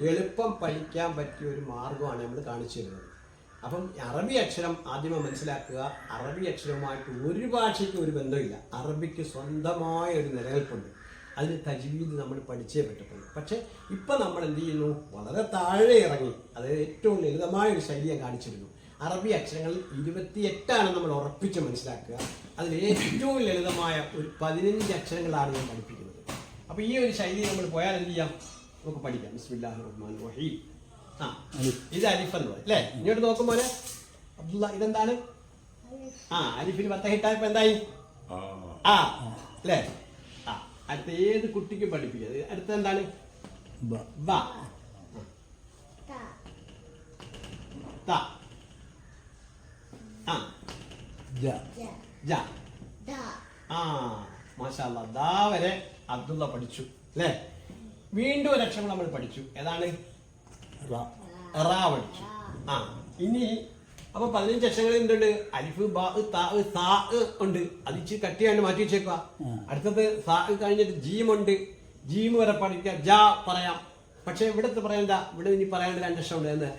എളുപ്പം പഠിക്കാൻ പറ്റിയ ഒരു മാർഗമാണ് നമ്മൾ കാണിച്ചു തരുന്നത്. അപ്പം അറബി അക്ഷരം ആദ്യമേ മനസ്സിലാക്കുക. അറബി അക്ഷരമായിട്ട് ഒരു ഭാഷയ്ക്ക് ഒരു ബന്ധമില്ല. അറബിക്ക് സ്വന്തമായ ഒരു നിലനിൽപ്പുണ്ട്. അതിന് തജ്വീദ് നമ്മൾ പഠിച്ചേ പറ്റത്തുള്ളൂ. പക്ഷേ ഇപ്പം നമ്മൾ എന്ത് ചെയ്യുന്നു? വളരെ താഴെ ഇറങ്ങി. അത് ഏറ്റവും ലളിതമായ ഒരു ശൈലിയെ കാണിച്ചിരുന്നു അറബി അക്ഷരങ്ങൾ ഇരുപത്തിയെട്ടാണ് നമ്മൾ ഉറപ്പിച്ച് മനസ്സിലാക്കുക. അതിൽ ഏറ്റവും ലളിതമായ ഒരു പതിനഞ്ച് അക്ഷരങ്ങളാണ് ഞാൻ പഠിപ്പിക്കുന്നത്. അപ്പോൾ ഈ ഒരു ശൈലി നമ്മൾ പോയാൽ എന്ത് ചെയ്യാം? നമുക്ക് പഠിക്കാം. ബിസ്മില്ലാഹി റഹ്മാൻ റഹീം. ആ ഇത് അലിഫ് എന്ന് പറയും അല്ലേ? ഇങ്ങോട്ട് നോക്കുമ്പോൾ അബ്ദുള്ള ഇതെന്താണ്? ആ അലിഫിന് പത്തഹിട്ടായപ്പോ എന്തായി? ആ. അല്ലേ? ആ അടുത്ത ഏത് കുട്ടിക്ക് പഠിപ്പിക്കുന്നത് അടുത്ത എന്താണ്? ബ. ബ. ത. ആ. ജ. ജ. ആ മാഷാ അല്ലാ. ദാ വരെ അബ്ദുള്ള പഠിച്ചു അല്ലേ? വീണ്ടും ഒരു അക്ഷരം നമ്മൾ പഠിച്ചു. ഏതാണ്? റ. പഠിച്ചു. ആ. ഇനി അപ്പൊ പതിനഞ്ച് അക്ഷരങ്ങൾ എന്തുണ്ട്? അലിഫ് ബാ താ ഉണ്ട്. അത് ഇച്ചിരി കട്ടിയാണ്ട് മാറ്റി വെച്ചേക്കുക അടുത്തത് സാ കഴിഞ്ഞിട്ട് ജീം ഉണ്ട്. ജീം വരെ പഠിക്കുക ജാ പറയാം. പക്ഷെ ഇവിടുത്തെ പറയണ്ട ഇവിടെ ഇനി പറയാണ്ട് രണ്ട് അക്ഷരം ഉണ്ട്. എന്ന്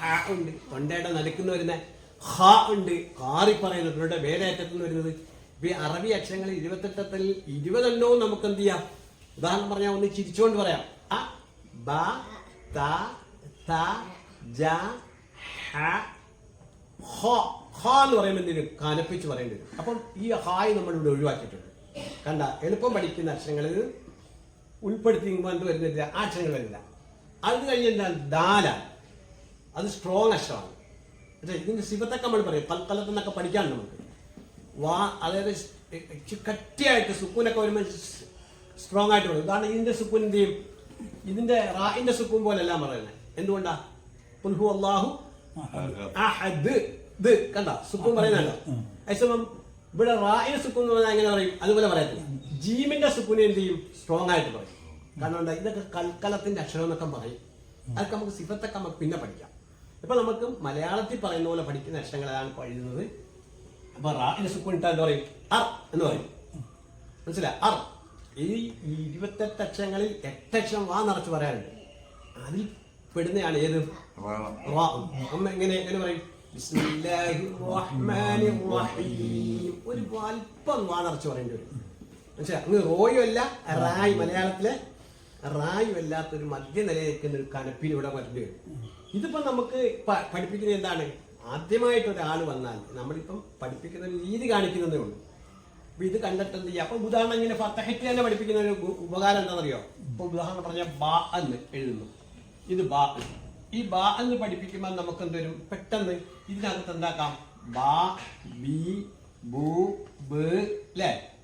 ഹ ഉണ്ട്. തൊണ്ടയുടെ നടുക്കുന്ന വരുന്ന ഹ ഉണ്ട്. കാറി പറയുന്നത്. ഇവരുടെ വേരേറ്റത്തുനിന്ന് വരുന്നത്. ഇപ്പൊ ഈ അറബി അക്ഷരങ്ങൾ ഇരുപത്തെട്ടത്തിൽ ഇരുപതെണ്ണവും നമുക്ക് എന്ത് ചെയ്യാം? ഉദാഹരണം പറഞ്ഞാൽ ഒന്ന് ചിരിച്ചുകൊണ്ട് പറയാം. അ ബ ത എന്തിനും കനപ്പിച്ച് പറയേണ്ടി വരും. അപ്പം ഈ ഹായ് നമ്മൾ ഇവിടെ ഒഴിവാക്കിയിട്ടുണ്ട്. കണ്ട എളുപ്പം പഠിക്കുന്ന അക്ഷരങ്ങളിൽ ഉൾപ്പെടുത്തി കൊണ്ട് വരുന്നില്ല? ആ അക്ഷരങ്ങൾ വരില്ല അത് കഴിഞ്ഞ് എന്താണ് ദാല. അത് സ്ട്രോങ് അക്ഷരമാണ്. പക്ഷേ ഇതിന്റെ സിബത്തൊക്കെ നമ്മൾ പറയും. പൽക്കലത്ത് നിന്നൊക്കെ പഠിക്കാൻ നമുക്ക്. വാ അതായത് കട്ടിയായിട്ട് സുക്കൂനൊക്കെ വരുമ്പോൾ സ്ട്രോങ് ആയിട്ടുള്ളത്. ഇതാണ് ഇതിന്റെ സുക്കൂൻ എന്ത് ചെയ്യും ഇതിന്റെ റായിന്റെ സുക്കൂൻ പോലെയല്ല പറയുന്നത് എന്തുകൊണ്ടാ? പുൽഹു അള്ളാഹു അഹദ്. ഇത് കണ്ട? സുക്കൂൻ പറയുന്നല്ലോ അതേസമയം ഇവിടെ റായിന് സുക്കൂൻ എന്ന് പറഞ്ഞാൽ എങ്ങനെ പറയും? അതുപോലെ പറയത്തില്ല. ജീമിന്റെ സുക്കൂനെ എന്ത് ചെയ്യും? സ്ട്രോങ് ആയിട്ട് പറയും. കാരണം എന്താ? ഇതൊക്കെ കൽക്കലത്തിന്റെ അക്ഷരം എന്നൊക്കെ പറയും. അതൊക്കെ നമുക്ക് സിഫത്തൊക്കെ നമുക്ക് പിന്നെ പഠിക്കാം. ഇപ്പൊ നമുക്ക് മലയാളത്തിൽ പറയുന്ന പോലെ പഠിക്കുന്ന അക്ഷരങ്ങളാണ് എഴുതുന്നത്. അപ്പൊ റായിന് സുക്കൂൻ ഇട്ടാൽ എന്താ പറയും? അർ എന്ന് പറയും. മനസ്സിലായി? അർ. ഈ ഇരുപത്തെട്ട് അക്ഷരങ്ങളിൽ എട്ടക്ഷരം വാ നിറച്ച് പറയാനുണ്ട് അതിൽ പെടുന്നതാണ് ഏത്? എങ്ങനെ എങ്ങനെ പറയും. ഒരു അല്പം വാ നിറച്ച് പറയേണ്ടി വരും. പക്ഷെ അങ്ങ് റോയും അല്ല റായ്. മലയാളത്തിലെ റായും അല്ലാത്തൊരു മധ്യനിലയിൽ നിൽക്കുന്ന ഒരു കനപ്പിന് ഇവിടെ വരേണ്ടി വരും. ഇതിപ്പോ നമുക്ക് പഠിപ്പിക്കുന്ന പഠിപ്പിക്കുന്നത് എന്താണ്? ആദ്യമായിട്ട് ഒരാൾ വന്നാൽ നമ്മളിപ്പം പഠിപ്പിക്കുന്ന രീതി കാണിക്കുന്നതേ ഉള്ളൂ. ഇത് കണ്ടിട്ട് എന്ത് ചെയ്യാം? അപ്പൊ ഉദാഹരണം ഇങ്ങനെ ഫത്തഹയ്ക്ക് തന്നെ പഠിപ്പിക്കുന്ന ഒരു ഉപകാരം എന്താണെന്നറിയോ? ഇപ്പൊ ഉദാഹരണം പറഞ്ഞ ബാ എന്ന് എഴുതുന്നു. ഇത് ബാ ഈ ബാ എന്ന് പഠിപ്പിക്കുമ്പോൾ നമുക്ക് എന്ത് വരും പെട്ടെന്ന് ഇതിനകത്ത് എന്താക്കാം? ബാ ബി ബു ബ്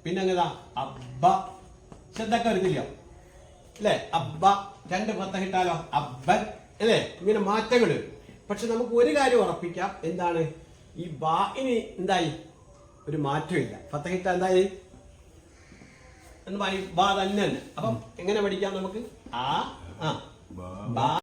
പിന്നെ അങ്ങതാ അബ്ബ. ശ്രദ്ധക്കെ വരുന്നില്ല അല്ലേ അബ്ബ. രണ്ട് ഫത്തഹിട്ടാലോ അബ്ബൻ. അല്ലേ? ഇങ്ങനെ മാറ്റങ്ങൾ പക്ഷെ നമുക്ക് ഒരു കാര്യം ഉറപ്പിക്കാം. എന്താണ്? ഈ ബാ ഇനി എന്തായി? ഒരു മാറ്റമില്ല. ഫത്തഹിട്ട എന്തായി? എന്ന് പറയും ബാ തന്നെ തന്നെ അപ്പം എങ്ങനെ പഠിക്കാം നമുക്ക്? ആ ആ. ബാ